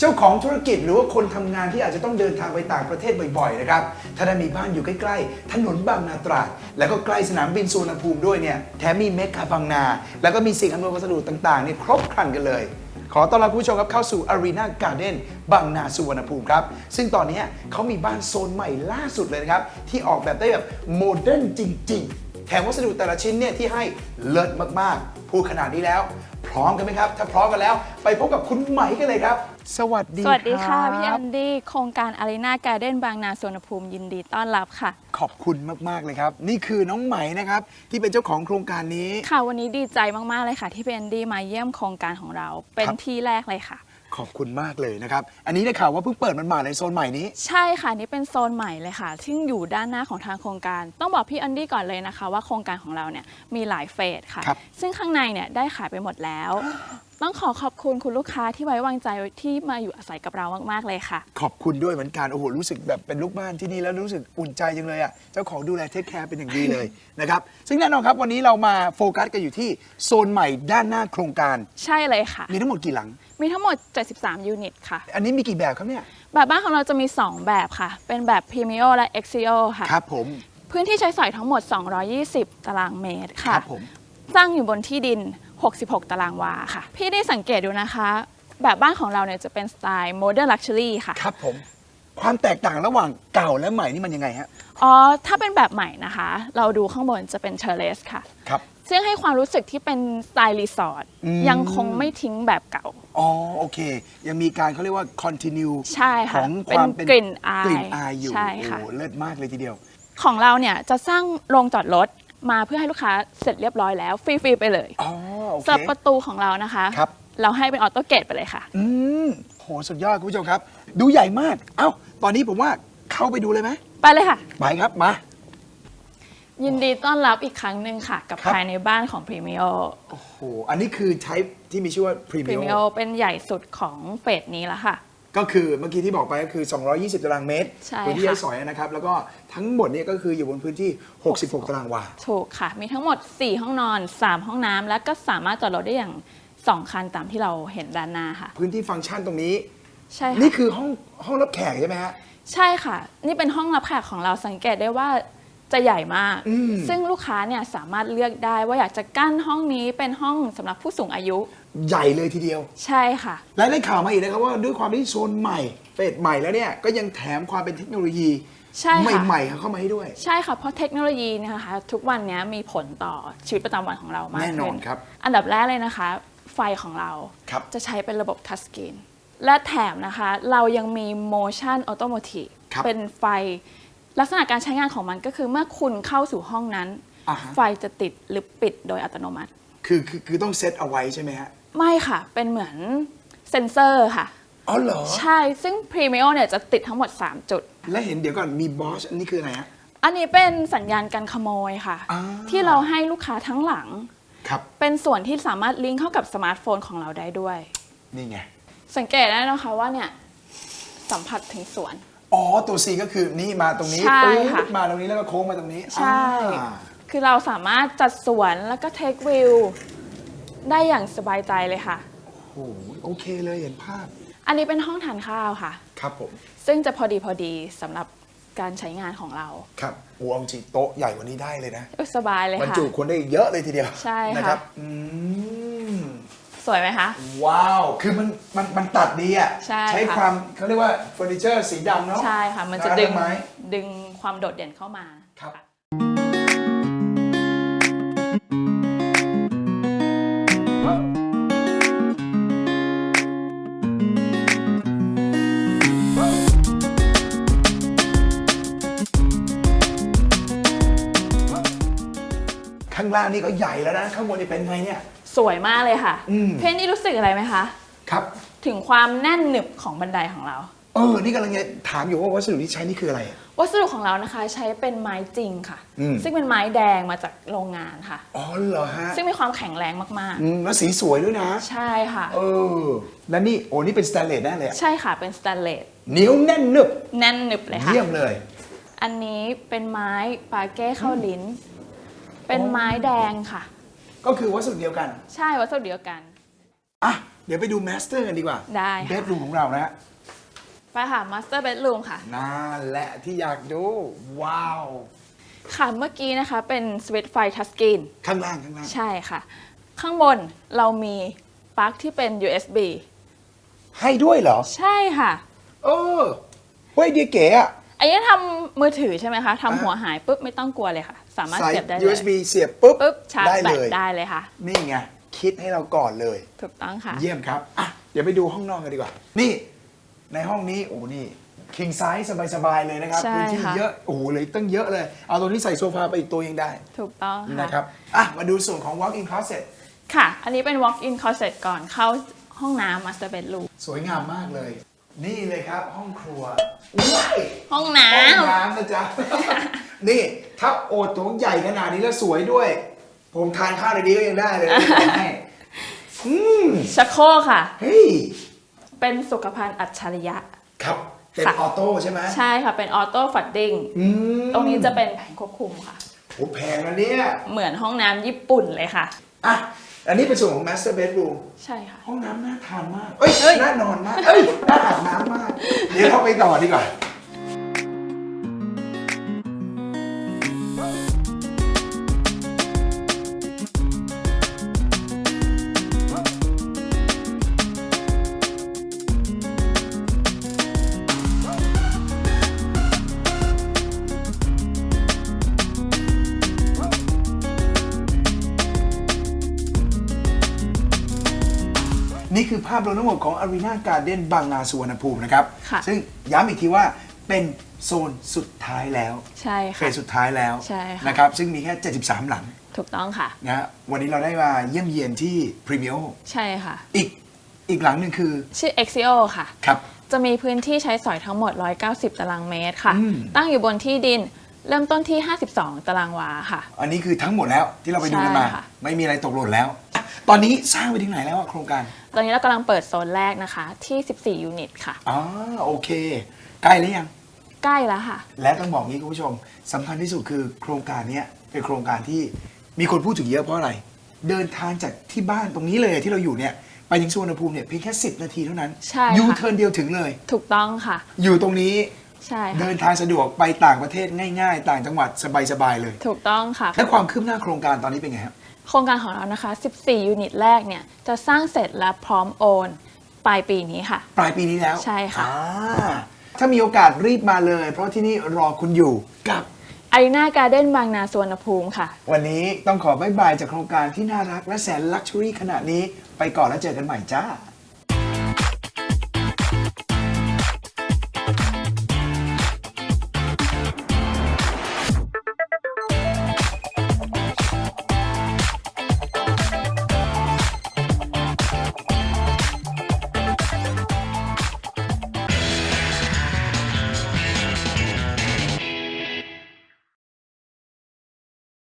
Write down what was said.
เจ้าของธุรกิจหรือว่าคนทำงานที่อาจจะต้องเดินทางไปต่างประเทศบ่อยๆนะครับถ้าได้มีบ้านอยู่ใกล้ๆ ถนนบางนาตราด แล้วก็ใกล้สนามบินสุวรรณภูมิด้วยเนี่ยแถมมีเมกาบางนา แล้วก็มีสิ่งอำนวยความสะดวกต่างๆเนี่ยครบครันกันเลย ขอต้อนรับผู้ชมครับเข้าสู่ Arena Garden บางนาสุวรรณภูมิครับ ซึ่งตอนนี้เขามีบ้านโซนใหม่ล่าสุดเลยนะครับ ที่ออกแบบได้แบบโมเดิร์นจริง ๆ แถมวัสดุแต่ละชิ้นเนี่ยที่ให้เลิศมากๆ พูดขนาดนี้แล้ว พร้อมกันไหมครับ ถ้าพร้อมกันแล้ว ไปพบกับคุณไหมกันเลยครับ สวัสดีสวัสดีค่ะ รับพี่แอนดี้โครงการอารีนาการ์เด้นบางนาสวนภูมิยินดีต้อนรับค่ะ ขอบคุณมากๆเลยครับ นี่คือน้องไหมนะครับ ที่เป็นเจ้าของโครงการนี้ ค่ะวันนี้ดีใจมาก ๆ เลยค่ะ ที่พี่แอนดี้มาเยี่ยมโครงการของเรา เป็นครับ ที่แรกเลยค่ะ ขอบคุณมากเลยนะครับ อันนี้ได้ข่าวว่าเพิ่งเปิดมันมาในโซนใหม่นี้ ใช่ค่ะนี่เป็นโซนใหม่เลยค่ะ ซึ่งอยู่ด้านหน้าของทางโครงการ ต้องบอกพี่แอนดี้ก่อนเลยนะคะ ว่าโครงการของเราเนี่ยมีหลายเฟสค่ะ ครับ ซึ่งข้างในเนี่ยได้ขายไปหมดแล้ว ต้องขอขอบคุณคุณลูกค้าที่ไว้วางใจที่มาอยู่อาศัยกับเรามาก ๆ เลยค่ะ ขอบคุณด้วยเหมือนกัน โอ้โห รู้สึกแบบเป็นลูกบ้านที่นี่แล้วรู้สึกอุ่นใจจังเลยอะ เจ้าของดูแลเทคแคร์เป็นอย่างดีเลย นะครับ ซึ่งแน่นอนครับวันนี้เรามาโฟกัสกันอยู่ที่โซนใหม่ด้านหน้าโครงการ ใช่เลยค่ะ มีทั้งหมดกี่หลัง มีทั้งหมด 73 ยูนิตค่ะ อันนี้มีกี่แบบครับเนี่ย แบบบ้านของเราจะมี 2 แบบค่ะ เป็นแบบ p r e m i o และ e x i o ค่ะ ครับผม พื้นที่ใช้สอยทั้งหมด 220 ตารางเมตรคค่ะรับผม สร้างอยู่บนที่ดิน 66 ตารางวาค่ะ พี่ได้สังเกตดูนะคะ แบบบ้านของเราเนี่ยจะเป็นสไตล์ Modern Luxury ค่ะ ครับผม ความแตกต่างระหว่างเก่าและใหม่นี่มันยังไงฮะ อ๋อ ถ้าเป็นแบบใหม่นะคะ เราดูข้างบนจะเป็นเทเลสค่ะ ครับ ซึ่งให้ความรู้สึกที่เป็นสไตล์รีสอร์ทอืม ยังคงไม่ทิ้งแบบเก่า อ๋อโอเค ยังมีการเขาเรียกว่า continue ใช่ขค่ะองคเป็นวามเป็นกลิ่นอายกลิ่นอายอยู่ใช่โอ้ค่ะโหเลิศมากเลยทีเดียว ของเราเนี่ยจะสร้างโรงจอดรถมาเพื่อให้ลูกค้าเสร็จเรียบร้อยแล้ว ฟรี ๆ ไปเลย อ๋อโอเค สำหรับประตูของเรานะคะ ครับ เราให้เป็นออโต้เกตไปเลยค่ะ อืมโหสุดยอดคุณผู้ชมครับ ดูใหญ่มาก เอ้า ตอนนี้ผมว่าเข้าไปดูเลยไหมไปเลยค่ะ ไปครับมา ยินดีต้อนรับอีกครั้งหนึ่งค่ะ กับครับ ภายในบ้านของ p r e m i o โอ้โหอันนี้คือใช้ที่มีชื่อว่า p r e m i Premium o เป็นใหญ่สุดของเฟสนี้แล้วค่ะ ก็คือเมื่อกี้ที่บอกไปก็คือ 220 ตารางเมตรใช่พื้นที่ค่ะใช้สอยนะครับ แล้วก็ทั้งหมดเนี่ยก็คืออยู่บนพื้นที่ 66 ตารางวา ถูกค่ะ มีทั้งหมด 4 ห้องนอน 3 ห้องน้ำ แล้วก็สามารถจอดรถได้อย่าง 2 คันตามที่เราเห็นด้านหน้าค่ะ พื้นที่ฟังก์ชันตรงนี้ ใช่ค่ะนี่คือห้องห้องรับแขกใช่ไหมฮะ ใช่ค่ะ นี่เป็นห้องรับแขกของเราสังเกตได้ว่าจะใหญ่มาก อืม ซึ่งลูกค้าเนี่ยสามารถเลือกได้ว่าอยากจะกั้นห้องนี้เป็นห้องสำหรับผู้สูงอายุ ใหญ่เลยทีเดียว ใช่ค่ะ และได้ข่าวมาอีกนะครับว่าด้วยความที่โซนใหม่เฟสใหม่แล้วเนี่ยก็ยังแถมความเป็นเทคโนโลยีใช่ค่ะ ใหม่ๆเข้ามาให้ด้วย ใช่ค่ะ เพราะเทคโนโลยีเนยนะคะทุกวันนี้มีผลต่อชีวิตประจำวันของเรามากแน่นอนขึ้ครับ อันดับแรกเลยนะคะ ไฟของเราครับ จะใช้เป็นระบบทัชสกรีนและแถมนะคะ เรายังมี motion automotive ครับเป็นไฟลักษณะการใช้งานของมันก็คือเมื่อคุณเข้าสู่ห้องนั้น อ่าฮะ ไฟจะติดหรือปิดโดยอัตโนมัติ คือคือคือต้องเซตเอาไว้ใช่ไหมฮะ ไม่ค่ะ เป็นเหมือนเซ็นเซอร์ค่ะ อ๋อเหรอ ใช่ ซึ่ง Premio เนี่ยจะติดทั้งหมด 3 จุด และเห็นเดี๋ยวก่อนมีบอสอันนี้คืออะไรฮะ อันนี้เป็นสัญญาณการขโมยค่ะ อ่า ที่เราให้ลูกค้าทั้งหลัง ครับ เป็นส่วนที่สามารถลิงก์เข้ากับสมาร์ทโฟนของเราได้ด้วย นี่ไง สังเกตได้นะคะว่าเนี่ยสัมผัสถึงสวน อ๋อ ตัว C ก็คือนี่มาตรงนี้ใช่ปึ๊บค่ะ มาตรงนี้แล้วก็โค้งมาตรงนี้ใช่ อ่าคือเราสามารถจัดสวนแล้วก็เทควิว ได้อย่างสบายใจเลยค่ะ โอ้โหโอเคเลยเห็นภาพอันนี้เป็นห้องทานข้าวค่ะ ครับผม ซึ่งจะพอดีพอดีสำหรับการใช้งานของเราครับโอ้เอาจริงโต๊ะใหญ่กว่านี้ได้เลยนะอุ๊ยสบายเลยบรรค่ะ จุคนได้เยอะเลยทีเดียวใช่ค่ะ นะครับอืมสวยไหมคะ ว้าว คือมันมันมันตัดดีอะใช่ค่ะ ความเขาเรียกว่าเฟอร์นิเจอร์สีดำเนาะใช่ค่ะ มันจะร้าดึง ไม้ ดึงความโดดเด่นเข้ามา ครับ ข้างล่างนี่ก็ใหญ่แล้วนะ ข้างบนนี่เป็นไงเนี่ย สวยมากเลยค่ะ อืม เพนนี่รู้สึกอะไรไหมคะ ครับ ถึงความแน่นหนึบของบันไดของเรา เออ นี่กำลังจะถามอยู่ว่าวัสดุที่ใช้นี่คืออะไรอะวัสดุของเรานะคะใช้เป็นไม้จริงค่ะ อืม ซึ่งเป็นไม้แดงมาจากโรงงานค่ะ อ๋อเหรอฮะซึ่งมีความแข็งแรงมากอืมแล้วสีสวยด้วยนะ ๆ ใช่ค่ะ เออ แล้วนี่โอ้นี่เป็นสแตนเลสแน่เลยอะใช่ค่ะเป็นสแตนเลสเหนียวแน่นหนึบแน่นหนึบเลยค่ะ เยี่ยมเลย อันนี้เป็นไม้ปาเก้เข้าลิ้น เป็นไม้แดงค่ะ ก็คือวัสดุเดียวกัน ใช่วัสดุเดียวกัน อะ เดี๋ยวไปดูแมสเตอร์กันดีกว่า ได้เบค่ะดรูมของเรานะฮะไปค่ะ Master Bedroom ค่ะ นั่นแหละที่อยากดู ว้าว ค่ะเมื่อกี้นะคะเป็นสวิตช์ไฟทัชสกรีนข้างล่างข้างล่าง ใช่ค่ะ ข้างบนเรามีปลั๊กที่เป็น USB ให้ด้วยเหรอ ใช่ค่ะ เออเฮ้ยเดียเก๋อะ อันนี้ทำมือถือใช่ไหมคะทำอ่าหัวหายปุ๊บไม่ต้องกลัวเลยค่ะ สามารถใส่ เสียบได้เลย USB เสียบปุ๊บปุ๊บชาร์จได้แบเลตย ได้เลยค่ะ นี่ไง คิดให้เราก่อนเลย ถูกต้องค่ะ เยี่ยมครับอะเดี๋ยวไปดูห้องนอนกันดีกว่า นี่ ในห้องนี้ โอ้ นี่ king size สบายๆ เลยนะครับใช่พื้นที่ค่ะ เยอะ โอ้โหเลยตั้งเยอะเลย เอาตรงนี้ใส่โซฟาไปอีกตัวยังได้ ถูกต้องค่ะ นะครับ อะ มาดูส่วนของ walk in closet ค่ะ อันนี้เป็น walk-in closet ก่อนเข้าห้องน้ำ master bedroom สวยงามมากเลย นี่เลยครับห้องครัวว้ายห้องน้ห้องน้ำนะจ๊ะ นี่ทับโอดโถงใหญ่ขนาดนี้แล้วสวยด้วย ผมทานข้าวในนี้ก็ยังได้เลยนะบอกให้อืมำชักโครกค่ะ เฮ้ย เป็นสุขภัณฑ์อัจฉริยะ ครับ เป็นค่ะ ออโต้ใช่ไหมใช่ค่ะ เป็นออโต้ฟัดดิ้งอืมตรงนี้จะเป็นแผงควบคุมค่ะ โอ้แพงนะเนี่ย เหมือนห้องน้ำญี่ปุ่นเลยค่ะ อะ อันนี้เป็นส่วนของ master bedroom ใช่ค่ะ ห้องน้ำน่าทานมาก เอ้ยเอ้ยน่านอนมาก เอ้ย น่าอาบน้ำมาก เดี๋ยวเราไปต่อดีกว่า ภาพรวมทั้งหมดของ Arena Garden บางนาสุวรรณภูมินะครับ ค่ะ ซึ่งย้ำอีกทีว่าเป็นโซนสุดท้ายแล้วใช่เฟค่ะ สสุดท้ายแล้วใช่ค่ะ นะครับซึ่งมีแค่ 73 หลังถูกต้องค่ะ นะฮะวันนี้เราได้มาเยี่ยมเยียนที่ Premio ใช่ค่ะ อีกอีกหลังหนึ่งคือชื่อ Exio ค่ะ ครับ จะมีพื้นที่ใช้สอยทั้งหมด 190 ตารางเมตรค่ะ อืม ตั้งอยู่บนที่ดินเริ่มต้นที่ 52 ตารางวาค่ะ อันนี้คือทั้งหมดแล้วที่เราไปดูกันมา ใช่ค่ะ ไม่มีอะไรตกหล่นแล้ว ตอนนี้สร้างไปถึงไหนแล้วอะโครงการ ตอนนี้เรากำลังเปิดโซนแรกนะคะที่ 14 ยูนิตค่ะ อ๋อโอเค ใกล้หรือยัง ใกล้แล้วค่ะ และต้องบอกงี้คุณผู้ชมสำคัญที่สุดคือโครงการเนี้ยเป็นโครงการที่มีคนพูดถึงเยอะเพราะอะไร เดินทางจากที่บ้านตรงนี้เลยที่เราอยู่เนี่ยไปถึงสุวรรณภูมิเนี่ยเพียงแค่ 10 นาทีเท่านั้นใช่ค่ะ ยูเทิร์นเดียวถึงเลย ถูกต้องค่ะ อยู่ตรงนี้ใช่ค่ะ เดินทางสะดวกไปต่างประเทศง่าย ๆ ต่างจังหวัดสบายๆเลย ถูกต้องค่ะ และความคืบหน้าโครงการตอนนี้เป็นไงครับ โครงการของเรานะคะ 14 ยูนิตแรกเนี่ยจะสร้างเสร็จและพร้อมโอน ปลายปีนี้ค่ะ ปลายปีนี้แล้วใช่ค่ะ อ่าถ้ามีโอกาสรีบมาเลย เพราะที่นี่รอคุณอยู่กับ อารีนาการ์เด้นบางนาสวนภูมิค่ะ วันนี้ต้องขอบายบายจากโครงการที่น่ารักและแสนลักชัวรี่ขนาดนี้ไปก่อนแล้วเจอกันใหม่จ้า